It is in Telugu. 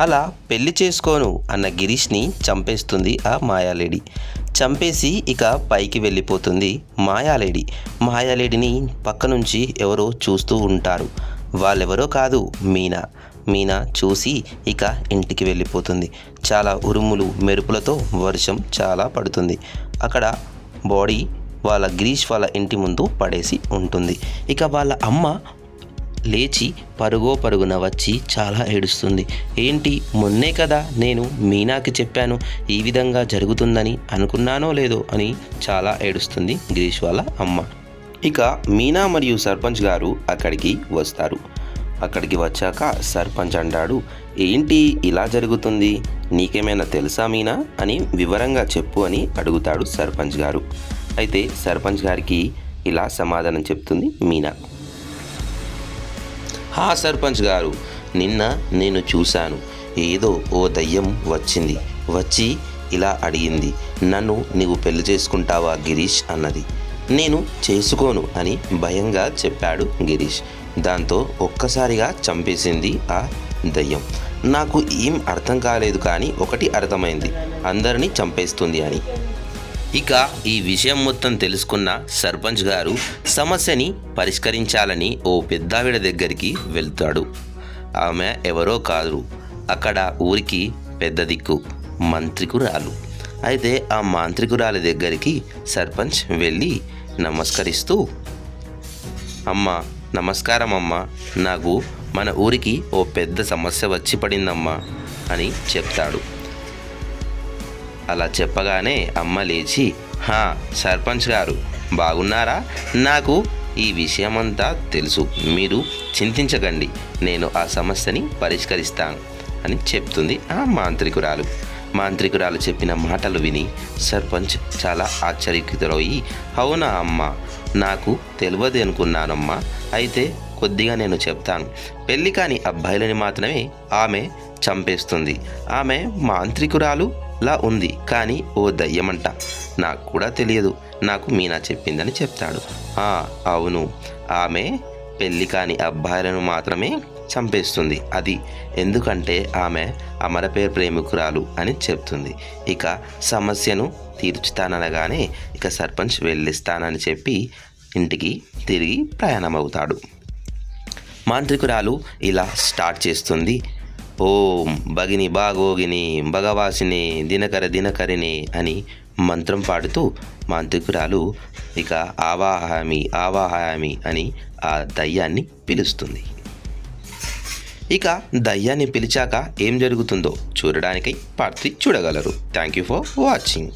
అలా పెళ్ళి చేసుకోను అన్న గిరీష్ని చంపేస్తుంది ఆ మాయాలేడి. చంపేసి ఇక పైకి వెళ్ళిపోతుంది మాయాలేడి. మాయాలేడిని పక్క నుంచి ఎవరో చూస్తూ ఉంటారు. వాళ్ళెవరో కాదు మీనా. మీనా చూసి ఇక ఇంటికి వెళ్ళిపోతుంది. చాలా ఉరుములు మెరుపులతో వర్షం చాలా పడుతుంది. అక్కడ బాడీ వాళ్ళ గిరీష్ వాళ్ళ ఇంటి ముందు పడేసి ఉంటుంది. ఇక వాళ్ళ అమ్మ లేచి పరుగో పరుగున వచ్చి చాలా ఏడుస్తుంది. ఏంటి? మొన్నే కదా నేను మీనాకి చెప్పాను ఈ విధంగా జరుగుతుందని అనుకున్నానో లేదో అని చాలా ఏడుస్తుంది గిరీష్ వాళ్ళ అమ్మ. ఇక మీనా మరియు సర్పంచ్ గారు అక్కడికి వస్తారు. అక్కడికి వచ్చాక సర్పంచ్ అంటాడు ఏంటి? ఇలా జరుగుతుంది? నీకేమైనా తెలుసా మీనా? అని వివరంగా చెప్పు అని అడుగుతాడు సర్పంచ్ గారు. అయితే సర్పంచ్ గారికి ఇలా సమాధానం చెప్తుంది మీనా. హా సర్పంచ్ గారు నిన్న నేను చూశాను. ఏదో ఓ దయ్యం వచ్చింది. వచ్చి ఇలా అడిగింది. నన్ను నీవు పెళ్ళి చేసుకుంటావా గిరీష్? అన్నది. నేను చేసుకోను అని భయంగా చెప్పాడు గిరీష్. దాంతో ఒక్కసారిగా చంపేసింది ఆ దయ్యం. నాకు ఏం అర్థం కాలేదు కానీ ఒకటి అర్థమైంది. అందరినీ చంపేస్తుంది అని. ఇక ఈ విషయం మొత్తం తెలుసుకున్న సర్పంచ్ గారు సమస్యని పరిష్కరించాలని ఓ పెద్దావిడ దగ్గరికి వెళ్తాడు. ఆమె ఎవరో కాదు. అక్కడ ఊరికి పెద్ద దిక్కు మంత్రికురాలు. అయితే ఆ మాంత్రికురాలి దగ్గరికి సర్పంచ్ వెళ్ళి నమస్కరిస్తూ అమ్మ నమస్కారం అమ్మ. నాకు మన ఊరికి ఓ పెద్ద సమస్య వచ్చి పడిందమ్మా అని చెప్తాడు. అలా చెప్పగానే అమ్మ లేచి హా సర్పంచ్ గారు బాగున్నారా? నాకు ఈ విషయమంతా తెలుసు. మీరు చింతించకండి. నేను ఆ సమస్యని పరిష్కరిస్తాను అని చెప్తుంది ఆ మాంత్రికురాలు. మాంత్రికురాలు చెప్పిన మాటలు విని సర్పంచ్ చాలా ఆశ్చర్యకితులయ్యి అవునా అమ్మ నాకు తెలియదు అనుకున్నానమ్మా. అయితే కొద్దిగా నేను చెప్తాను. పెళ్ళి కాని అబ్బాయిలని మాత్రమే ఆమె చంపేస్తుంది. ఆమె మాంత్రికురాలు లా ఉంది కానీ ఓ దయ్యమంట. నాకు కూడా తెలియదు. నాకు మీనా చెప్పిందని చెప్తాడు. అవును. ఆమె పెళ్ళి కాని అబ్బాయిలను మాత్రమే చంపేస్తుంది. అది ఎందుకంటే ఆమె అమరపేరు ప్రేమికురాలు అని చెప్తుంది. ఇక సమస్యను తీర్చుతాననగానే ఇక సర్పంచ్ వెళ్ళిస్తానని చెప్పి ఇంటికి తిరిగి ప్రయాణమవుతాడు. మాంత్రికురాలు ఇలా స్టార్ట్ చేస్తుంది. ఓం భగిని బాగోగిని భగవాసిని దినకర దినకరిని అని మంత్రం పాడుతూ మాంత్రికురాలు ఇక ఆవాహామి ఆవాహామి అని ఆ దయ్యాన్ని పిలుస్తుంది. ఇక దయ్యాన్ని పిలిచాక ఏం జరుగుతుందో చూడడానికై పార్టీ చూడగలరు. Thank you for watching